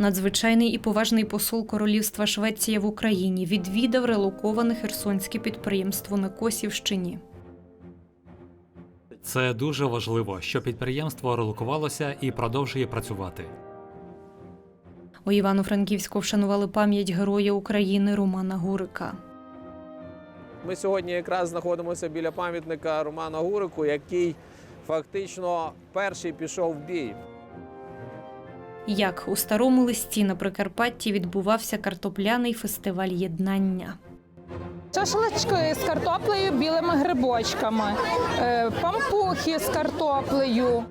Надзвичайний і поважний посол Королівства Швеція в Україні відвідав релоковане херсонське підприємство на Косівщині. Це дуже важливо, що підприємство релокувалося і продовжує працювати. У Івано-Франківську вшанували пам'ять Героя України Романа Гурика. Ми сьогодні якраз знаходимося біля пам'ятника Романа Гурику, який фактично перший пішов в бій. Як у старому листі на Прикарпатті відбувався картопляний фестиваль єднання. Шашлички з картоплею, білими грибочками, е, пампухи з картоплею.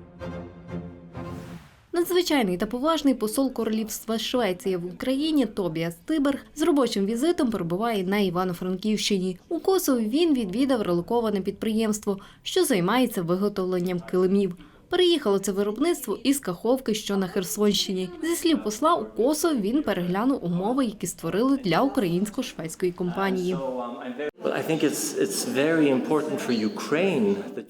Надзвичайний та поважний посол Королівства Швеція в Україні Тобіас Тиберг з робочим візитом перебуває на Івано-Франківщині. У Косові він відвідав релоковане підприємство, що займається виготовленням килимів. Переїхало це виробництво із Каховки, що на Херсонщині. Зі слів посла у Косово він переглянув умови, які створили для українсько-шведської компанії.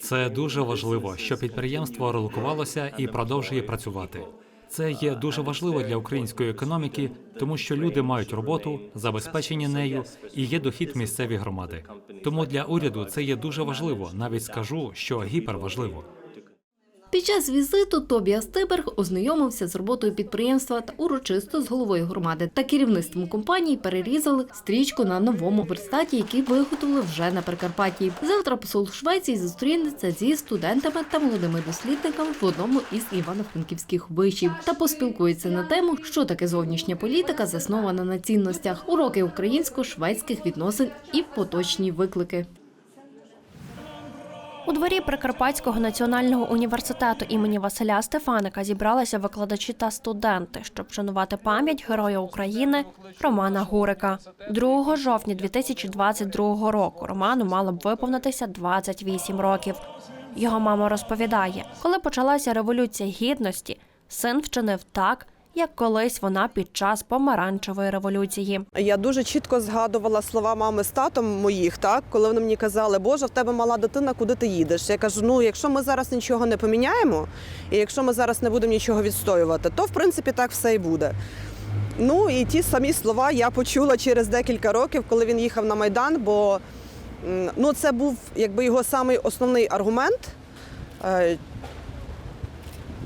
Це дуже важливо, що підприємство релокувалося і продовжує працювати. Це є дуже важливо для української економіки, тому що люди мають роботу, забезпечені нею і є дохід місцеві громади. Тому для уряду це є дуже важливо. Навіть скажу, що гіперважливо. Під час візиту Тобіас Тиберг ознайомився з роботою підприємства та урочисто з головою громади та керівництвом компанії перерізали стрічку на новому верстаті, який виготовили вже на Прикарпатті. Завтра посол Швеції зустрінеться зі студентами та молодими дослідниками в одному із івано-франківських вишів та поспілкується на тему, що таке зовнішня політика, заснована на цінностях, уроки українсько-шведських відносин і поточні виклики. У дворі Прикарпатського національного університету імені Василя Стефаника зібралися викладачі та студенти, щоб вшанувати пам'ять Героя України Романа Гурика. 2 жовтня 2022 року Роману мало б виповнитися 28 років. Його мама розповідає, коли почалася революція гідності, син вчинив так, як колись вона під час помаранчевої революції. Я дуже чітко згадувала слова мами з татом моїх, так коли вони мені казали, Боже, в тебе мала дитина, куди ти їдеш? Я кажу: ну якщо ми зараз нічого не поміняємо, і якщо ми зараз не будемо нічого відстоювати, то в принципі так все і буде. Ну і ті самі слова я почула через декілька років, коли він їхав на майдан. Бо ну це був якби його самий основний аргумент.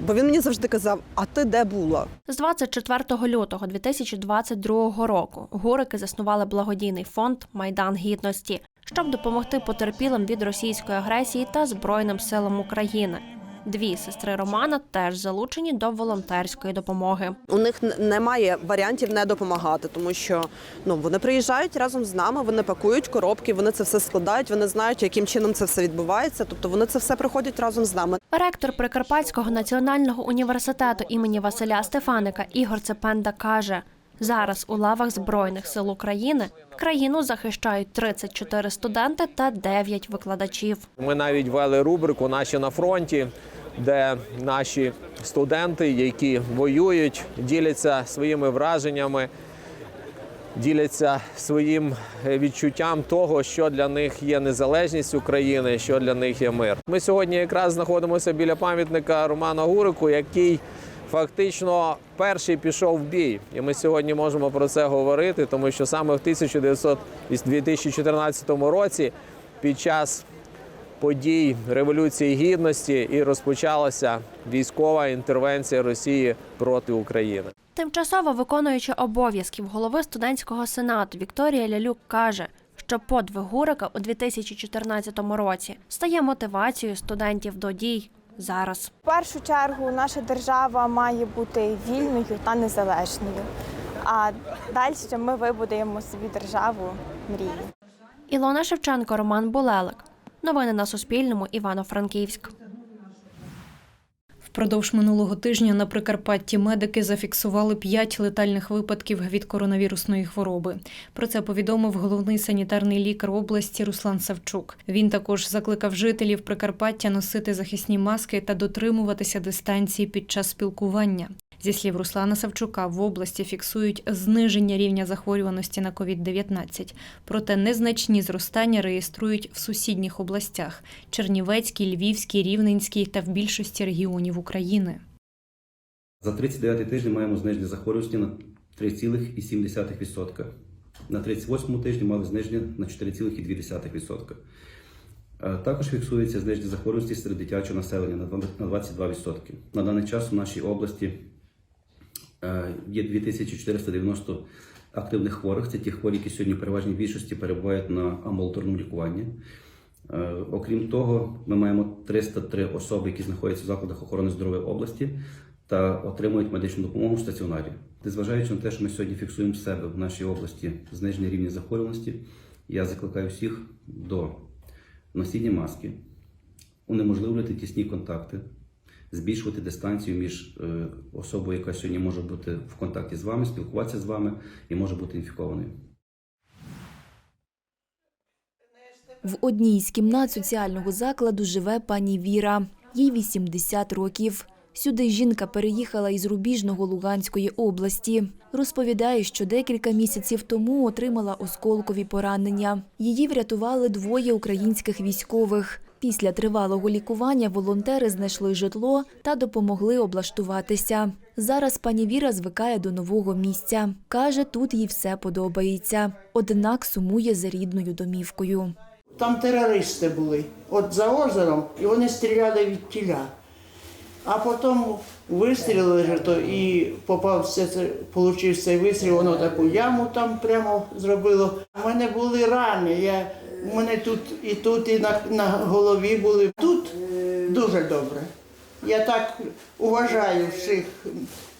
Бо він мені завжди казав: А ти де була? З 24 лютого 2022 року гурики заснували благодійний фонд Майдан Гідності, щоб допомогти потерпілим від російської агресії та Збройним силам України. Дві сестри Романа теж залучені до волонтерської допомоги. У них немає варіантів не допомагати, тому що ну вони приїжджають разом з нами, вони пакують коробки, вони це все складають, вони знають, яким чином це все відбувається. Тобто вони це все проходять разом з нами. Ректор Прикарпатського національного університету імені Василя Стефаника Ігор Цепенда каже: зараз у лавах Збройних сил України країну захищають 34 студенти та 9 викладачів. Ми навіть ввели рубрику Наші на фронті, де наші студенти, які воюють, діляться своїми враженнями, діляться своїм відчуттям того, що для них є незалежність України, що для них є мир. Ми сьогодні якраз знаходимося біля пам'ятника Романа Гурику, який фактично перший пішов в бій. І ми сьогодні можемо про це говорити, тому що саме в 1900 2014 році під час подій Революції Гідності і розпочалася військова інтервенція Росії проти України. Тимчасово виконуючи обов'язків голови студентського сенату Вікторія Лялюк каже, що подвиг Гурика у 2014 році стає мотивацією студентів до дій зараз. В першу чергу наша держава має бути вільною та незалежною. А далі ми вибудуємо собі державу мрії. Ілона Шевченко, Роман Булелик. Новини на Суспільному. Івано-Франківськ. Впродовж минулого тижня на Прикарпатті медики зафіксували п'ять летальних випадків від коронавірусної хвороби. Про це повідомив головний санітарний лікар області Руслан Савчук. Він також закликав жителів Прикарпаття носити захисні маски та дотримуватися дистанції під час спілкування. Зі слів Руслана Савчука, в області фіксують зниження рівня захворюваності на COVID-19, проте незначні зростання реєструють в сусідніх областях Чернівецькій, Львівській, Рівненській та в більшості регіонів України. За 39 тиждень маємо зниження захворюваності на 3,7%. На 38 тижні мали зниження на 4,2%. Е, Також фіксується зниження захворюваності серед дитячого населення на два- на 22%. На даний час у нашій області є 2490 активних хворих. Це ті хворі, які сьогодні переважній більшості перебувають на амбулаторному лікуванні. Е, Окрім того, ми маємо 303 особи, які знаходяться в закладах охорони здоров'я області та отримують медичну допомогу в стаціонарі. Незважаючи на те, що ми сьогодні фіксуємо в себе в нашій області зниження рівня захворюваності, я закликаю всіх до носіння маски, унеможливлювати тісні контакти, збільшувати дистанцію між е, особою, яка сьогодні може бути в контакті з вами, спілкуватися з вами і може бути інфікованою. В одній із кімнат соціального закладу живе пані Віра. Їй 80 років. Сюди жінка переїхала із Рубіжного Луганської області. Розповідає, що декілька місяців тому отримала осколкові поранення. Її врятували двоє українських військових. Після тривалого лікування волонтери знайшли житло та допомогли облаштуватися. Зараз пані Віра звикає до нового місця. Каже, тут їй все подобається. Однак сумує за рідною домівкою. Там терористи були, от за озером, і вони стріляли від тіля. А потім вистрілили то і попав все це, получив цей вистріл, воно таку яму там прямо зробило. У мене були рани. Я, у мене тут і тут, і на, на голові були. Тут дуже добре. Я так уважаю всіх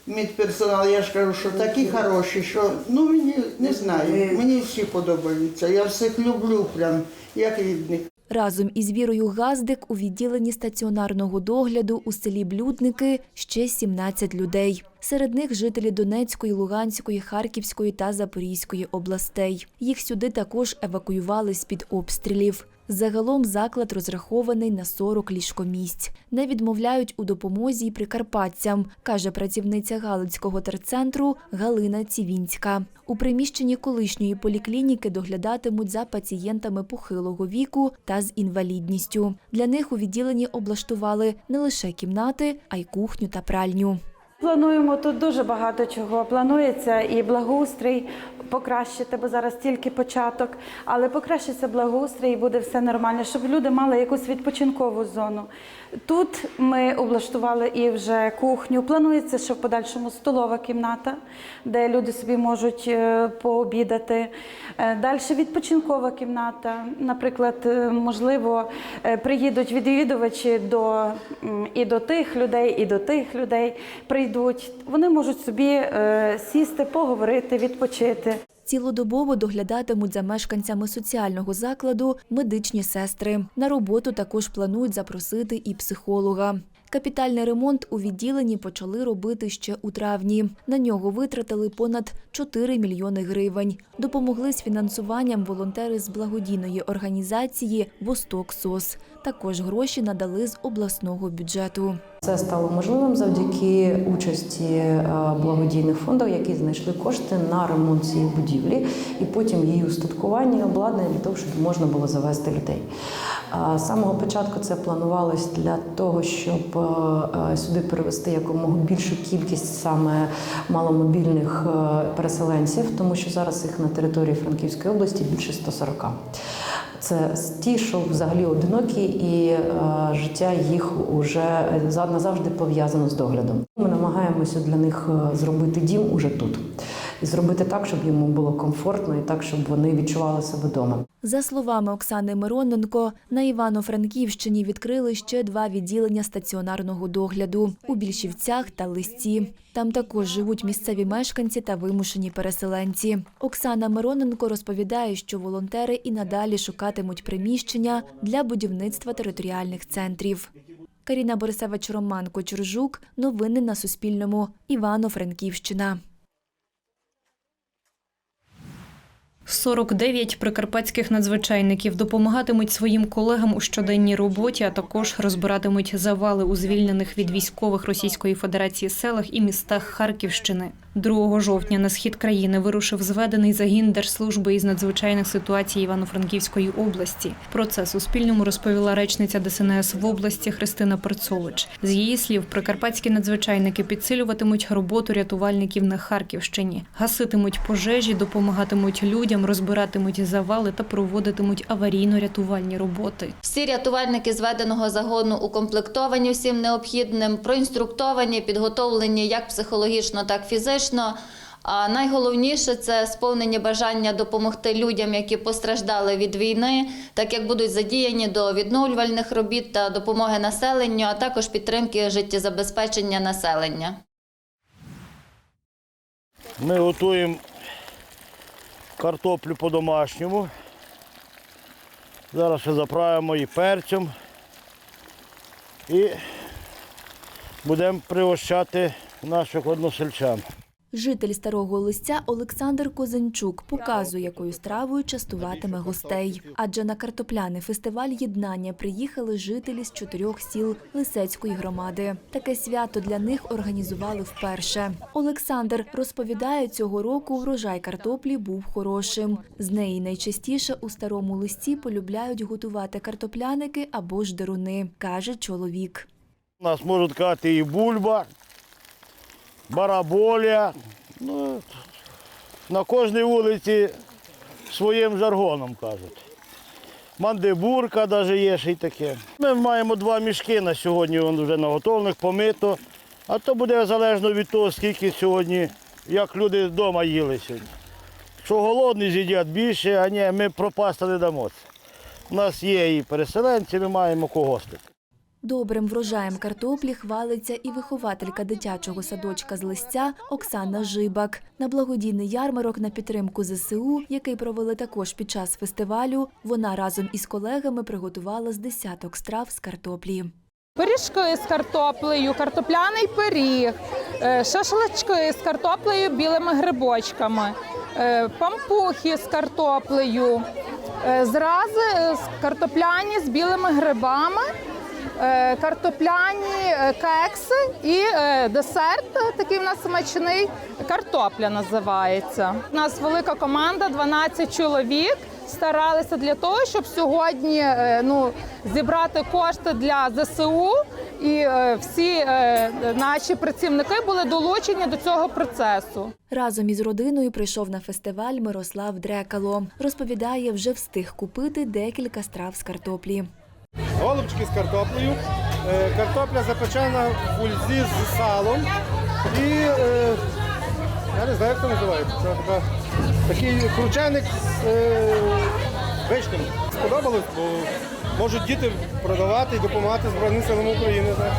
медперсонал. Я ж кажу, що такі хороші, що ну мені не знаю, мені всі подобаються. Я всіх люблю, прям як рідних. Разом із Вірою Газдик у відділенні стаціонарного догляду у селі Блюдники ще 17 людей. Серед них жителі Донецької, Луганської, Харківської та Запорізької областей. Їх сюди також евакуювали з-під обстрілів. Загалом заклад розрахований на 40 ліжкомісць. Не відмовляють у допомозі й прикарпатцям, каже працівниця Галицького терцентру Галина Цівінська. У приміщенні колишньої поліклініки доглядатимуть за пацієнтами похилого віку та з інвалідністю. Для них у відділенні облаштували не лише кімнати, а й кухню та пральню. Плануємо тут дуже багато чого. Планується і благоустрій покращити, бо зараз тільки початок, але покращиться благоустрій і буде все нормально, щоб люди мали якусь відпочинкову зону. Тут ми облаштували і вже кухню. Планується, що в подальшому столова кімната, де люди собі можуть е, пообідати. Далі відпочинкова кімната. Наприклад, е, можливо, е, приїдуть відвідувачі до і до тих людей, і до тих людей прийдуть. Вони можуть собі е, сісти, поговорити, відпочити. Цілодобово доглядатимуть за мешканцями соціального закладу медичні сестри. На роботу також планують запросити і психолога. Капітальний ремонт у відділенні почали робити ще у травні. На нього витратили понад 4 мільйони гривень. Допомогли з фінансуванням волонтери з благодійної організації Восток СОС. Також гроші надали з обласного бюджету. Це стало можливим завдяки участі е, благодійних фондів, які знайшли кошти на ремонт цієї будівлі і потім її устаткування обладнання для того, щоб можна було завести людей. З самого початку це планувалось для того, щоб е, сюди перевести якомога більшу кількість саме маломобільних е, переселенців, тому що зараз їх на території Франківської області більше 140. Це ті, що взагалі одинокі, і е, життя їх уже за- назавжди пов'язано з доглядом. Ми намагаємося для них е, зробити дім уже тут. І зробити так, щоб йому було комфортно, і так, щоб вони відчували себе вдома. За словами Оксани Мироненко, на Івано-Франківщині відкрили ще два відділення стаціонарного догляду у Більшівцях та Листі. Там також живуть місцеві мешканці та вимушені переселенці. Оксана Мироненко розповідає, що волонтери і надалі шукатимуть приміщення для будівництва територіальних центрів. Каріна Борисевич, Роман Кочуржук. Новини на Суспільному. Івано-Франківщина. 49 прикарпатських надзвичайників допомагатимуть своїм колегам у щоденній роботі, а також розбиратимуть завали у звільнених від військових Російської Федерації селах і містах Харківщини. 2 жовтня на схід країни вирушив зведений загін Держслужби із надзвичайних ситуацій Івано-Франківської області. Про це Суспільному розповіла речниця ДСНС в області Христина Перцович. З її слів, прикарпатські надзвичайники підсилюватимуть роботу рятувальників на Харківщині, гаситимуть пожежі, допомагатимуть людям, розбиратимуть завали та проводитимуть аварійно-рятувальні роботи. Всі рятувальники зведеного загону укомплектовані всім необхідним, проінструктовані, підготовлені як психологічно, так і фізично. А найголовніше це сповнення бажання допомогти людям, які постраждали від війни, так як будуть задіяні до відновлювальних робіт та допомоги населенню, а також підтримки життєзабезпечення населення. Ми готуємо картоплю по-домашньому. Зараз ще заправимо її перцем і будемо пригощати наших односельчан. Житель старого листя Олександр Козенчук показує, якою стравою частуватиме гостей. Адже на картопляний фестиваль єднання приїхали жителі з чотирьох сіл Лисецької громади. Таке свято для них організували вперше. Олександр розповідає, цього року врожай картоплі був хорошим. З неї найчастіше у старому листі полюбляють готувати картопляники або ж деруни, каже чоловік. У нас можуть казати і бульба, бараболя. Ну, на кожній вулиці своїм жаргоном кажуть. Мандибурка навіть є ще й таке. Ми маємо два мішки на сьогодні, вон вже наготовлених, помито. А то буде залежно від того, скільки сьогодні, як люди вдома їли сьогодні. Що голодні з'їдять більше, а ні, ми пропасти не дамо. У нас є і переселенці, ми маємо когостити. Добрим врожаєм картоплі хвалиться і вихователька дитячого садочка з листя Оксана Жибак. На благодійний ярмарок на підтримку ЗСУ, який провели також під час фестивалю, вона разом із колегами приготувала з десяток страв з картоплі. Пиріжки з картоплею, картопляний пиріг, е, шашлички з картоплею білими грибочками, е, пампухи з картоплею, е, зрази з картопляні з білими грибами, картопляні е, кекси і е, десерт е, такий в нас смачний. Картопля називається. У нас велика команда, 12 чоловік. Старалися для того, щоб сьогодні е, ну, зібрати кошти для ЗСУ, і е, всі е, наші працівники були долучені до цього процесу. Разом із родиною прийшов на фестиваль Мирослав Дрекало. Розповідає, вже встиг купити декілька страв з картоплі. Голубчики з картоплею. Е, Картопля запечена в фульзі з салом. І е, я не знаю, як це називається. Це така, такий крученик з е, вишнями. Сподобалось, бо можуть діти продавати і допомагати Збройним силам України. так.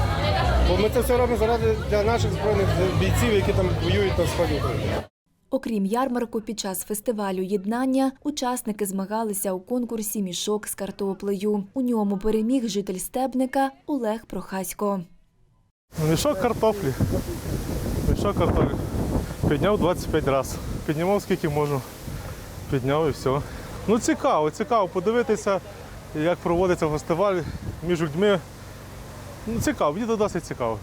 Бо ми це все робимо заради для наших збройних бійців, які там воюють на сході. Окрім ярмарку, під час фестивалю єднання учасники змагалися у конкурсі мішок з картоплею. У ньому переміг житель стебника Олег Прохасько. Мішок картоплі. Мішок картоплі. Підняв 25 разів. Піднімав скільки можу. Підняв і все. Ну цікаво, цікаво подивитися, як проводиться фестиваль між людьми. Ну, цікаво, мені досить цікаво.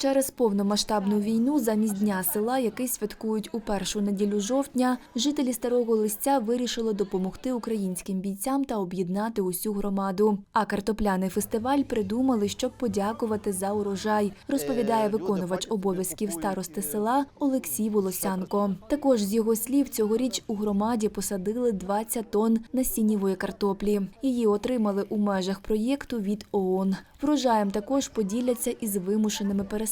Через повномасштабну війну замість дня села, який святкують у першу неділю жовтня, жителі старого листя вирішили допомогти українським бійцям та об'єднати усю громаду. А картопляний фестиваль придумали, щоб подякувати за урожай, розповідає виконувач обов'язків старости села Олексій Волосянко. Також з його слів, цьогоріч у громаді посадили 20 тонн насіннєвої картоплі. Її отримали у межах проєкту від ООН. Врожаєм також поділяться із вимушеними переселенцями,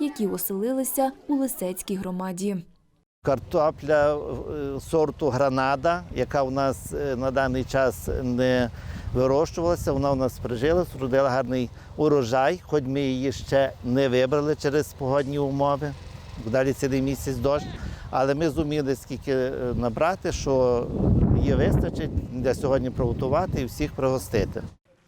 які оселилися у Лисецькій громаді. Картопля е, сорту гранада, яка у нас е, на даний час не вирощувалася, вона у нас прижилась, родила гарний урожай, хоч ми її ще не вибрали через погодні умови. Далі цілий місяць дощ. Але ми зуміли скільки е, набрати, що її вистачить для сьогодні приготувати і всіх пригостити.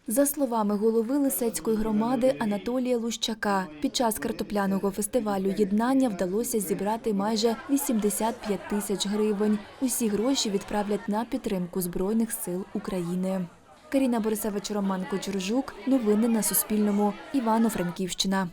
За словами голови Лисецької громади Анатолія Лущака, під час картопляного фестивалю єднання вдалося зібрати майже 85 тисяч гривень. Усі гроші відправлять на підтримку Збройних сил України. Каріна Борисевич, Роман Кочержук. Новини на Суспільному. Івано-Франківщина.